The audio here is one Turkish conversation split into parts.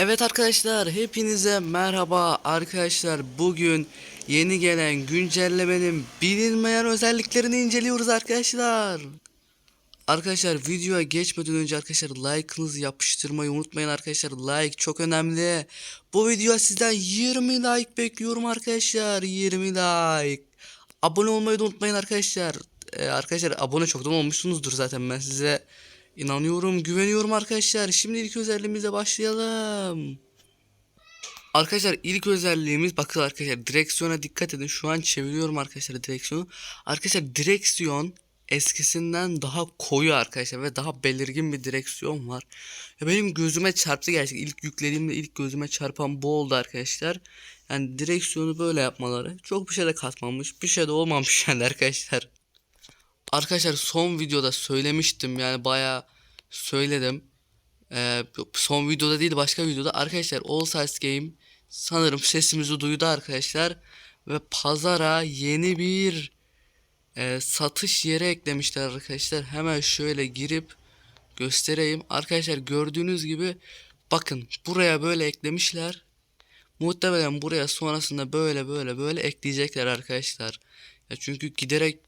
Evet arkadaşlar hepinize merhaba arkadaşlar bugün yeni gelen güncellemenin bilinmeyen özelliklerini inceliyoruz arkadaşlar. Arkadaşlar videoya geçmeden önce arkadaşlar like'ınızı yapıştırmayı unutmayın arkadaşlar like çok önemli. Bu videoya sizden 20 like bekliyorum arkadaşlar 20 like. Abone olmayı da unutmayın arkadaşlar. Ee, arkadaşlar abone çoktan olmuşsunuzdur zaten ben size inanıyorum güveniyorum arkadaşlar. Şimdi ilk özelliğimize başlayalım. Arkadaşlar ilk özelliğimiz bakın arkadaşlar direksiyona dikkat edin. Şu an çeviriyorum arkadaşlar direksiyonu. Arkadaşlar direksiyon eskisinden daha koyu arkadaşlar ve daha belirgin bir direksiyon var. Ya benim gözüme çarptı gerçekten. İlk yüklediğimde ilk gözüme çarpan bu oldu arkadaşlar. Yani direksiyonu böyle yapmaları çok bir şey de katmamış. Bir şey de olmamış yani arkadaşlar. Arkadaşlar son videoda söylemiştim yani bayağı söyledim. Ee, son videoda değil başka videoda arkadaşlar All Stars Game sanırım sesimizi duydu arkadaşlar ve pazara yeni bir e, satış yeri eklemişler arkadaşlar. Hemen şöyle girip göstereyim. Arkadaşlar gördüğünüz gibi bakın buraya böyle eklemişler. Muhtemelen buraya sonrasında böyle böyle böyle ekleyecekler arkadaşlar. Ya çünkü giderek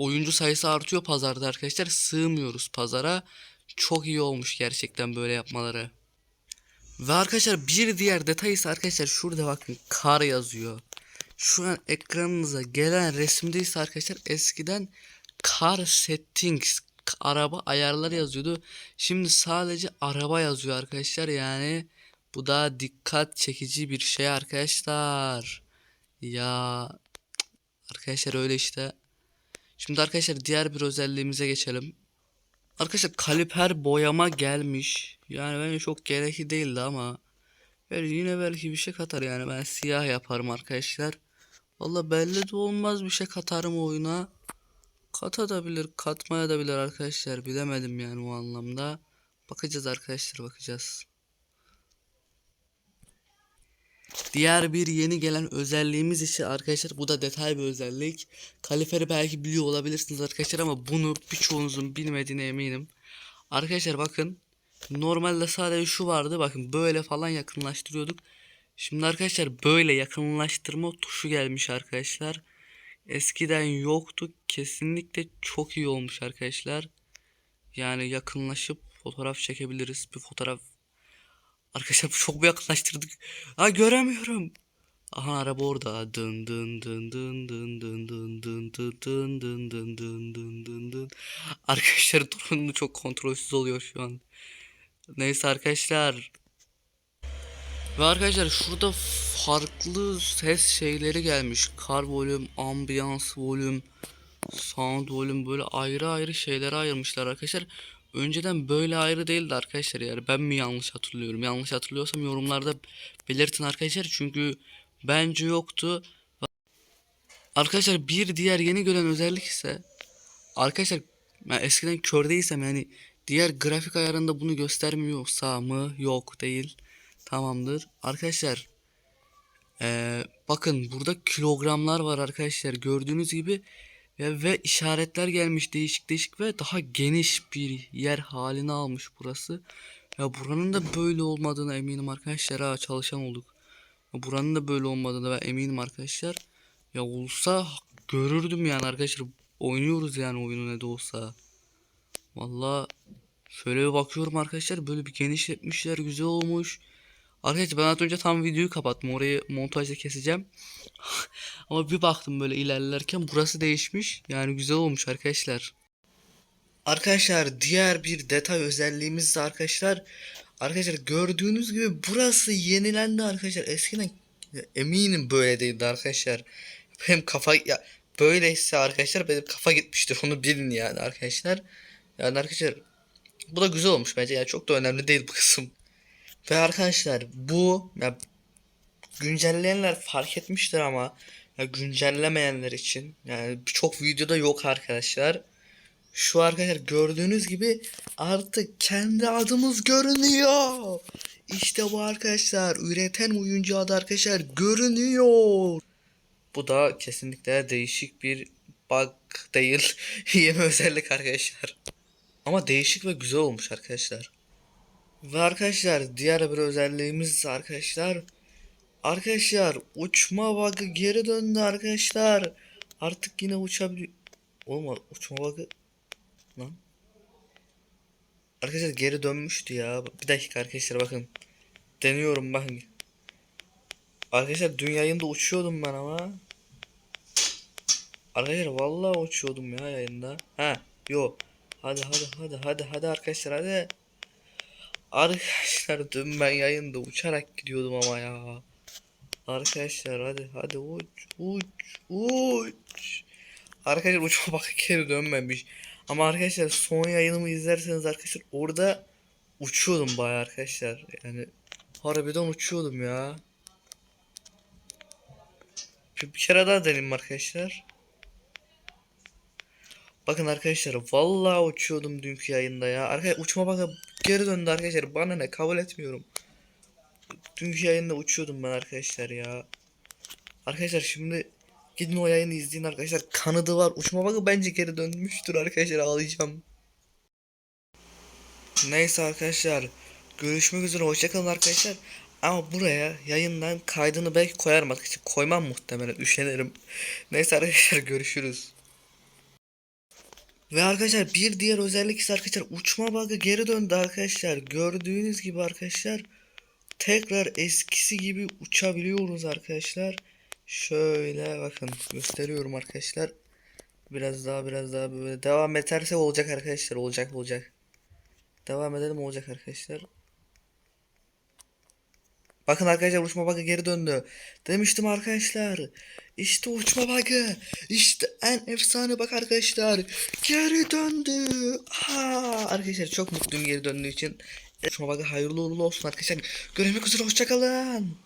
oyuncu sayısı artıyor pazarda arkadaşlar. Sığmıyoruz pazara. Çok iyi olmuş gerçekten böyle yapmaları. Ve arkadaşlar bir diğer detay ise arkadaşlar şurada bakın kar yazıyor. Şu an ekranınıza gelen resimde ise arkadaşlar eskiden car settings araba ayarları yazıyordu. Şimdi sadece araba yazıyor arkadaşlar. Yani bu da dikkat çekici bir şey arkadaşlar. Ya arkadaşlar öyle işte. Şimdi arkadaşlar diğer bir özelliğimize geçelim. Arkadaşlar kaliper boyama gelmiş. Yani bence çok gerekli değildi ama yani yine belki bir şey katar yani ben siyah yaparım arkadaşlar. Valla belli de olmaz bir şey katarım oyuna. Katabilir, katmaya da bilir arkadaşlar. Bilemedim yani o anlamda. Bakacağız arkadaşlar bakacağız. Diğer bir yeni gelen özelliğimiz ise arkadaşlar bu da detay bir özellik. Kaliferi belki biliyor olabilirsiniz arkadaşlar ama bunu birçoğunuzun bilmediğine eminim. Arkadaşlar bakın normalde sadece şu vardı bakın böyle falan yakınlaştırıyorduk. Şimdi arkadaşlar böyle yakınlaştırma tuşu gelmiş arkadaşlar. Eskiden yoktu kesinlikle çok iyi olmuş arkadaşlar. Yani yakınlaşıp fotoğraf çekebiliriz. Bir fotoğraf Arkadaşlar çok mu yakınlaştırdık? Ha göremiyorum. Aha araba orada. Dın dın dın dın dın dın dın dın dın dın dın dın dın dın dın dın. Arkadaşlar durumum çok kontrolsüz oluyor şu an. Neyse arkadaşlar. Ve arkadaşlar şurada farklı ses şeyleri gelmiş. Kar volüm, ambiyans volüm, sound volüm böyle ayrı ayrı şeylere ayırmışlar arkadaşlar. Önceden böyle ayrı değildi arkadaşlar yani ben mi yanlış hatırlıyorum? Yanlış hatırlıyorsam yorumlarda belirtin arkadaşlar çünkü bence yoktu. Arkadaşlar bir diğer yeni gelen özellik ise arkadaşlar ben eskiden kör değilsem yani diğer grafik ayarında bunu göstermiyorsa mı? Yok değil. Tamamdır. Arkadaşlar ee, bakın burada kilogramlar var arkadaşlar gördüğünüz gibi ve, ve işaretler gelmiş değişik değişik ve daha geniş bir yer halini almış burası. Ya buranın da böyle olmadığına eminim arkadaşlar ha çalışan olduk. Ya buranın da böyle olmadığına ben eminim arkadaşlar. Ya olsa görürdüm yani arkadaşlar. Oynuyoruz yani oyunu ne de olsa. Valla şöyle bir bakıyorum arkadaşlar böyle bir genişletmişler güzel olmuş. Arkadaşlar ben az önce tam videoyu kapattım. Orayı montajda keseceğim. Ama bir baktım böyle ilerlerken burası değişmiş. Yani güzel olmuş arkadaşlar. Arkadaşlar diğer bir detay özelliğimiz de arkadaşlar. Arkadaşlar gördüğünüz gibi burası yenilendi arkadaşlar. Eskiden eminim böyle değildi arkadaşlar. Benim kafa ya böyleyse arkadaşlar benim kafa gitmiştir. Onu bilin yani arkadaşlar. Yani arkadaşlar bu da güzel olmuş bence. Yani çok da önemli değil bu kısım. Ve arkadaşlar bu ya güncelleyenler fark etmiştir ama ya güncellemeyenler için yani çok videoda yok arkadaşlar. Şu arkadaşlar gördüğünüz gibi artık kendi adımız görünüyor. İşte bu arkadaşlar üreten oyuncu adı arkadaşlar görünüyor. Bu da kesinlikle değişik bir bug değil. Yeni özellik arkadaşlar. Ama değişik ve güzel olmuş arkadaşlar. Ve arkadaşlar diğer bir özelliğimiz arkadaşlar. Arkadaşlar uçma bug'ı geri döndü arkadaşlar. Artık yine uçabiliyor. Olmadı uçma bug'ı. Lan. Arkadaşlar geri dönmüştü ya. Bir dakika arkadaşlar bakın. Deniyorum bakın. Arkadaşlar dün yayında uçuyordum ben ama. Arkadaşlar vallahi uçuyordum ya yayında. Ha, yo. Hadi hadi hadi hadi hadi arkadaşlar hadi. Arkadaşlar dün ben yayında uçarak gidiyordum ama ya. Arkadaşlar hadi hadi uç uç uç. Arkadaşlar uçma bak geri dönmemiş. Ama arkadaşlar son yayınımı izlerseniz arkadaşlar orada uçuyordum bayağı arkadaşlar. Yani harbiden uçuyordum ya. Bir, kere daha deneyim arkadaşlar. Bakın arkadaşlar vallahi uçuyordum dünkü yayında ya. Arkadaşlar uçma bakın geri döndü arkadaşlar. Bana ne kabul etmiyorum. Dünkü yayında uçuyordum ben arkadaşlar ya. Arkadaşlar şimdi gidin o yayını izleyin arkadaşlar. Kanadı var. Uçma bakın bence geri dönmüştür arkadaşlar ağlayacağım. Neyse arkadaşlar. Görüşmek üzere hoşçakalın arkadaşlar. Ama buraya yayından kaydını belki koyarım arkadaşlar. Koymam muhtemelen üşenirim. Neyse arkadaşlar görüşürüz. Ve arkadaşlar bir diğer özellik ise arkadaşlar uçma bug'ı geri döndü arkadaşlar. Gördüğünüz gibi arkadaşlar tekrar eskisi gibi uçabiliyoruz arkadaşlar. Şöyle bakın gösteriyorum arkadaşlar. Biraz daha biraz daha böyle devam ederse olacak arkadaşlar olacak olacak. Devam edelim olacak arkadaşlar. Bakın arkadaşlar uçma bug'ı geri döndü. Demiştim arkadaşlar. İşte uçma bug'ı. İşte en efsane bak arkadaşlar. Geri döndü. Aa, arkadaşlar çok mutluyum geri döndüğü için. Uçma bug'ı hayırlı uğurlu olsun arkadaşlar. Görüşmek üzere hoşçakalın.